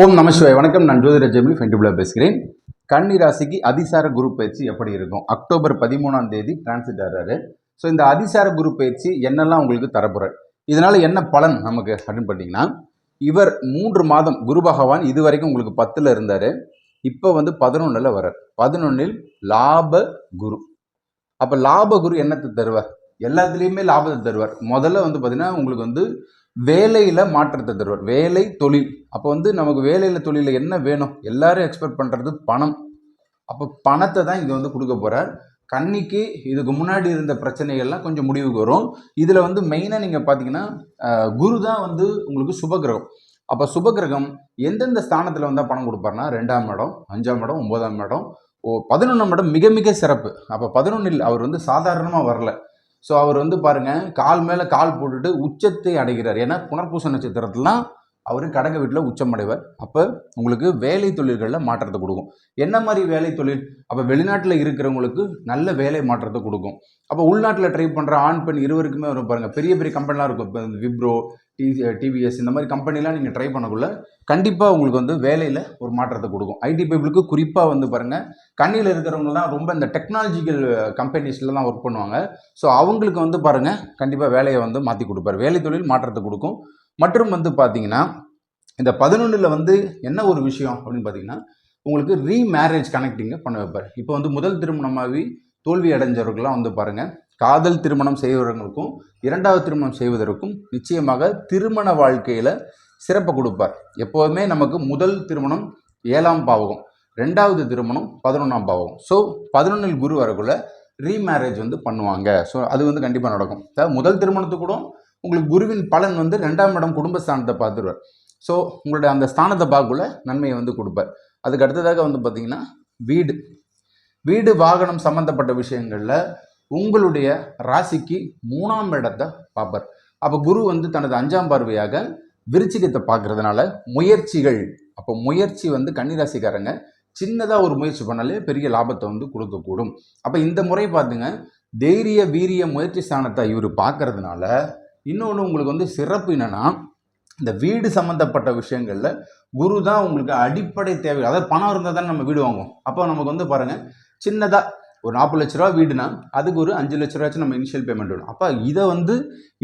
ஓம் நமசிவாய் வணக்கம் நான் ஜோதிட ஜெமிலி ஃபென்டிபுலா பேசுகிறேன். கன்னி ராசிக்கு அதிசார குரு பயிற்சி எப்படி இருக்கும்? அக்டோபர் பதிமூணாம் தேதி டிரான்சிட் ஆகிறாரு ஸோ இந்த அதிசார குரு பயிற்சி என்னெல்லாம் உங்களுக்கு தரப்போறார்? இதனால் என்ன பலன் நமக்கு அப்படின்னு பார்த்தீங்கன்னா இவர் மூன்று மாதம் குரு பகவான் இது வரைக்கும் உங்களுக்கு பத்தில் இருந்தார். இப்போ வந்து பதினொன்றில் வரார் பதினொன்றில் லாப குரு. அப்போ லாப குரு என்னத்தை தருவார்? எல்லாத்துலேயுமே லாபத்தை தருவார். முதல்ல வந்து பார்த்தீங்கன்னா உங்களுக்கு வந்து வேலையில் மாற்றத்தை தருவார். வேலை தொழில். அப்போ வந்து நமக்கு வேலையில் தொழிலில் என்ன வேணும்? எல்லாரும் எக்ஸ்பெக்ட் பண்ணுறது பணம். அப்போ பணத்தை தான் இங்கே வந்து கொடுக்க போகிறார் கன்னிக்கு இதுக்கு முன்னாடி இருந்த பிரச்சனைகள்லாம் கொஞ்சம் முடிவுக்கு வரும். இதில் வந்து மெயினாக நீங்கள் பார்த்தீங்கன்னா குரு தான் வந்து உங்களுக்கு சுபகிரகம். அப்போ சுபகிரகம் எந்தெந்த ஸ்தானத்தில் வந்தால் பணம் கொடுப்பாருன்னா ரெண்டாம் இடம் அஞ்சாம் இடம் ஒன்பதாம் இடம் ஓ பதினொன்றாம் இடம் மிக மிக சிறப்பு. அப்போ பதினொன்றில் அவர் வந்து சாதாரணமாக வரல. ஸோ அவர் வந்து பாருங்கள் கால் மேலே கால் போட்டுட்டு உச்சத்தை அடைகிறார். ஏன்னா புனர்பூச நட்சத்திரத்துலாம் அவர் கடக வீட்டில் உச்சம் அடைவார். அப்போ உங்களுக்கு வேலை தொழில்களில் மாற்றத்தை கொடுக்கும். என்ன மாதிரி வேலை தொழில்? அப்போ வெளிநாட்டில் இருக்கிறவங்களுக்கு நல்ல வேலை மாற்றத்தை கொடுக்கும். அப்போ உள்நாட்டில் ட்ரை பண்ணுற ஆண் பெண் இருவருக்குமே வரும் பாருங்கள் பெரிய பெரிய கம்பெனிலாம் இருக்கும். இப்போ இந்த விப்ரோ டிசி டிவிஎஸ் uh, இந்த மாதிரி கம்பெனிலாம் நீங்கள் ட்ரை பண்ணக்குள்ள கண்டிப்பாக உங்களுக்கு வந்து வேலையில் ஒரு மாற்றத்தை கொடுக்கும். ஐடி பீப்புளுக்கு குறிப்பாக வந்து பாருங்கள் கண்ணியில் இருக்கிறவங்க தான் ரொம்ப இந்த டெக்னாலஜிக்கல் கம்பெனிஸில் தான் ஒர்க் பண்ணுவாங்க. ஸோ அவங்களுக்கு வந்து பாருங்கள் கண்டிப்பாக வேலையை வந்து மாற்றி கொடுப்பார். வேலை தொழில் மாற்றத்தை கொடுக்கும். மற்றும் வந்து பார்த்தீங்கன்னா இந்த பதினொன்றில் வந்து என்ன ஒரு விஷயம் அப்படின்னு பார்த்தீங்கன்னா உங்களுக்கு ரீமேரேஜ் கனெக்டிங்கை பண்ண வைப்பார். இப்போ வந்து முதல் திருமணமாகி தோல்வி அடைஞ்சவர்கள்லாம் வந்து பாருங்கள் காதல் திருமணம் செய்வதற்கும் இரண்டாவது திருமணம் செய்வதற்கும் நிச்சயமாக திருமண வாழ்க்கையில் சிறப்பை கொடுப்பார். எப்போதுமே நமக்கு முதல் திருமணம் ஏழாம் பாவகம் ரெண்டாவது திருமணம் பதினொன்றாம் பாவகம். ஸோ பதினொன்றில் குரு வரக்குள்ள ரீமேரேஜ் வந்து பண்ணுவாங்க. ஸோ அது வந்து கண்டிப்பாக நடக்கும். அதாவது முதல் திருமணத்துக்கு கூட உங்களுக்கு குருவின் பலன் வந்து ரெண்டாம் இடம் குடும்ப ஸ்தானத்தை பார்த்துருவார். ஸோ உங்களுடைய அந்த ஸ்தானத்தை பார்க்கக்குள்ள நன்மையை வந்து கொடுப்பார். அதுக்கு அடுத்ததாக வந்து பார்த்தீங்கன்னா வீடு. வீடு வாகனம் சம்மந்தப்பட்ட விஷயங்களில் உங்களுடைய ராசிக்கு மூணாம் இடத்தை பார்ப்பார். அப்போ குரு வந்து தனது அஞ்சாம் பார்வையாக விருச்சிகத்தை பார்க்கறதுனால முயற்சிகள் அப்போ முயற்சி வந்து கன்னிராசிக்காரங்க சின்னதாக ஒரு முயற்சி பண்ணாலே பெரிய லாபத்தை வந்து கொடுக்கக்கூடும். அப்போ இந்த முறை பார்த்துங்க தைரிய வீரிய முயற்சி ஸ்தானத்தை இவர் பார்க்கறதுனால இன்னொன்று உங்களுக்கு வந்து சிறப்பு என்னென்னா இந்த வீடு சம்மந்தப்பட்ட விஷயங்களில் குரு தான் உங்களுக்கு அடிப்படை தேவை அதாவது பணம் இருந்தால் தானே நம்ம வீடு வாங்குவோம். அப்போ நமக்கு வந்து பாருங்கள் சின்னதாக ஒரு நாற்பது லட்ச ரூபா வீடுனா அதுக்கு ஒரு அஞ்சு லட்ச ரூபாச்சும் நம்ம இனிஷியல் பேமெண்ட் வேணும் அப்போ இதை வந்து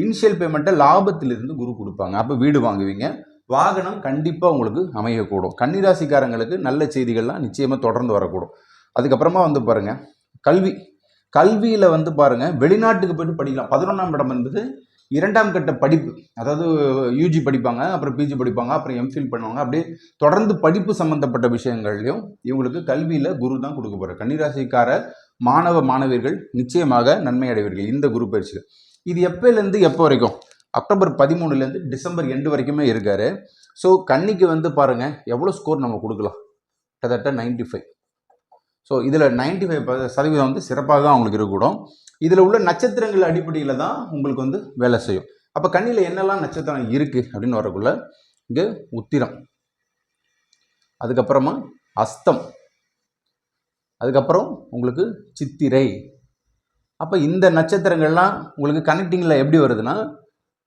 இனிஷியல் பேமெண்ட்டை லாபத்திலிருந்து குரு கொடுப்பாங்க. அப்போ வீடு வாங்குவீங்க. வாகனம் கண்டிப்பாக உங்களுக்கு அமையக்கூடும். கன்னிராசிக்காரங்களுக்கு நல்ல செய்திகள்லாம் நிச்சயமாக தொடர்ந்து வரக்கூடும். அதுக்கப்புறமா வந்து பாருங்கள் கல்வி. கல்வியில் வந்து பாருங்கள் வெளிநாட்டுக்கு போயிட்டு படிக்கலாம். பதினொன்றாம் இடம் என்பது இரண்டாம் கட்ட படிப்பு அதாவது யூஜி படிப்பாங்க அப்புறம் பிஜி படிப்பாங்க அப்புறம் எம்ஃபில் பண்ணுவாங்க. அப்படியே தொடர்ந்து படிப்பு சம்மந்தப்பட்ட விஷயங்கள்லையும் இவங்களுக்கு கல்வியில் குரு தான் கொடுக்க போகிறார் கன்னிராசிக்கார மாணவ மாணவியர்கள் நிச்சயமாக நன்மை அடைவீர்கள் இந்த குரு பயிற்சியில். இது எப்போலேருந்து எப்போ வரைக்கும்? அக்டோபர் பதிமூணுலேருந்து டிசம்பர் எண்டு வரைக்குமே இருக்கார். ஸோ கன்னிக்கு வந்து பாருங்கள் எவ்வளோ ஸ்கோர் நம்ம கொடுக்கலாம்? கிட்டத்தட்ட நைன்டி ஃபைவ் ஸோ இதில் நைன்டி ஃபைவ் சதவீதம் வந்து சிறப்பாக தான் அவங்களுக்கு இருக்கக்கூடும். இதில் உள்ள நட்சத்திரங்கள் அடிப்படையில் தான் உங்களுக்கு வந்து வேலை செய்யும். அப்போ கண்ணியில் என்னெல்லாம் நட்சத்திரம் இருக்குது அப்படின்னு வரக்குள்ள இங்கே உத்திரம் அதுக்கப்புறமா அஸ்தம் அதுக்கப்புறம் உங்களுக்கு சித்திரை. அப்போ இந்த நட்சத்திரங்கள்லாம் உங்களுக்கு கனெக்டிங்கில் எப்படி வருதுன்னா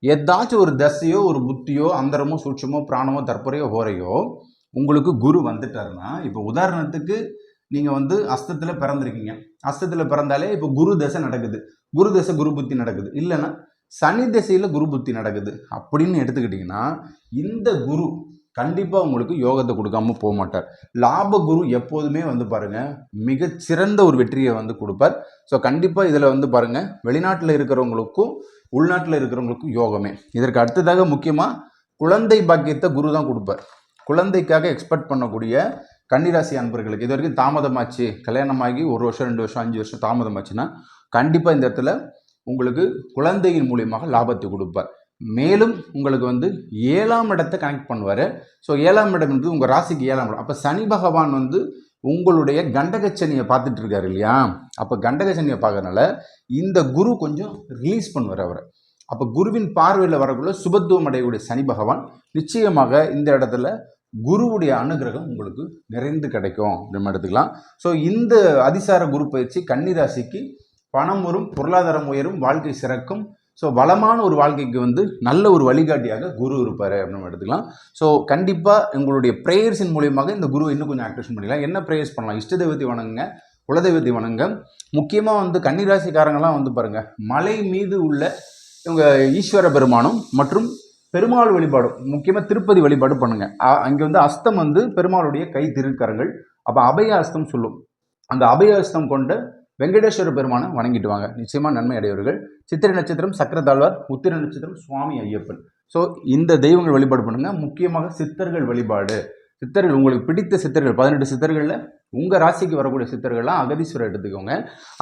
ஏதாச்சும் ஒரு தசையோ ஒரு புத்தியோ அந்தரமோ சூட்சமோ பிராணமோ தற்பரையோ ஹோரையோ உங்களுக்கு குரு வந்துட்டாருன்னா இப்போ உதாரணத்துக்கு நீங்கள் வந்து அஸ்தத்தில் பிறந்திருக்கீங்க. அஸ்தத்தில் பிறந்தாலே இப்போ குரு தசை நடக்குது. குரு தசை குரு புத்தி நடக்குது. இல்லைன்னா சனி திசையில் குரு புத்தி நடக்குது. அப்படின்னு எடுத்துக்கிட்டிங்கன்னா இந்த குரு கண்டிப்பாக உங்களுக்கு யோகத்தை கொடுக்காம போக மாட்டார். லாப குரு எப்போதுமே வந்து பாருங்கள் மிகச்சிறந்த ஒரு வெற்றியை வந்து கொடுப்பார். ஸோ கண்டிப்பாக இதில் வந்து பாருங்கள் வெளிநாட்டில் இருக்கிறவங்களுக்கும் உள்நாட்டில் இருக்கிறவங்களுக்கும் யோகமே. இதற்கு அடுத்ததாக முக்கியமாக குழந்தை பாக்கியத்தை குரு தான் கொடுப்பார். குழந்தைக்காக எக்ஸ்பெக்ட் பண்ணக்கூடிய கன்னிராசி அன்பர்களுக்கு இது வரைக்கும் தாமதமாச்சு. கல்யாணமாகி ஒரு வருஷம் ரெண்டு வருஷம் அஞ்சு வருஷம் தாமதமாச்சுன்னா கண்டிப்பாக இந்த இடத்துல உங்களுக்கு குழந்தையின் மூலியமாக லாபத்தை கொடுப்பார். மேலும் உங்களுக்கு வந்து ஏழாம் இடத்தை கனெக்ட் பண்ணுவார். ஸோ ஏழாம் இடம் என்பது உங்கள் ராசிக்கு ஏழாம் இடம். அப்போ சனி பகவான் வந்து உங்களுடைய கண்டகச்சனியை பார்த்துட்டு இருக்காரு இல்லையா? அப்போ கண்டகச்சனியை பார்க்கறனால இந்த குரு கொஞ்சம் ரிலீஸ் பண்ணுவார் அவரை. அப்போ குருவின் பார்வையில் வரக்குள்ள சுபத்துவம் அடையக்கூடிய சனி பகவான் நிச்சயமாக இந்த இடத்துல குருவுடைய அனுகிரகம் உங்களுக்கு நிறைந்து கிடைக்கும். அப்படின்னு எடுத்துக்கலாம். ஸோ இந்த அதிசார குரு பயிற்சி கன்னிராசிக்கு பணம் வரும் பொருளாதாரம் உயரும் வாழ்க்கை சிறக்கும். ஸோ வளமான ஒரு வாழ்க்கைக்கு வந்து நல்ல ஒரு வழிகாட்டியாக குரு இருப்பார் அப்படின்னு எடுத்துக்கலாம். ஸோ கண்டிப்பாக உங்களுடைய ப்ரேயர்ஸின் மூலியமாக இந்த குரு இன்னும் கொஞ்சம் ஆக்டிவேஷன் பண்ணிக்கலாம். என்ன ப்ரேயர்ஸ் பண்ணலாம்? இஷ்ட தெய்வத்தை வணங்குங்க குலதெய்வத்தை வணங்க முக்கியமாக வந்து கன்னிராசிக்காரங்களாம் வந்து பாருங்கள் மலை மீது உள்ள இவங்க ஈஸ்வர பெருமானும் மற்றும் பெருமாள் வழிபாடும் முக்கியமாக திருப்பதி வழிபாடு பண்ணுங்க. அங்கே வந்து அஸ்தம் வந்து பெருமாளுடைய கை திருக்கரங்கள். அப்போ அபய அஸ்தம் சொல்லும். அந்த அபய அஸ்தம் கொண்ட வெங்கடேஸ்வர பெருமானை வணங்கிட்டு வாங்க. நிச்சயமாக நன்மை அடையவர்கள். சித்திரை நட்சத்திரம் சக்கரத்தாழ்வார் உத்திர நட்சத்திரம் சுவாமி ஐயப்பன். ஸோ இந்த தெய்வங்கள் வழிபாடு பண்ணுங்கள் முக்கியமாக சித்தர்கள் வழிபாடு. சித்தர்கள் உங்களுக்கு பிடித்த சித்தர்கள் பதினெட்டு சித்தர்களில் உங்கள் ராசிக்கு வரக்கூடிய சித்தர்கள்லாம் அகதீஸ்வரர் எடுத்துக்கோங்க.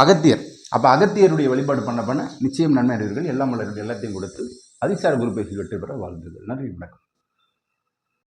அகத்தியர். அப்போ அகத்தியருடைய வழிபாடு பண்ண பண்ண நிச்சயம் நன்மை அடைவீர்கள். எல்லாம் மலர்கள் எல்லாத்தையும் கொடுத்து அதிசார குரு பேசி வெற்றி பெற வாழ்த்துகள் நன்றி வணக்கம்.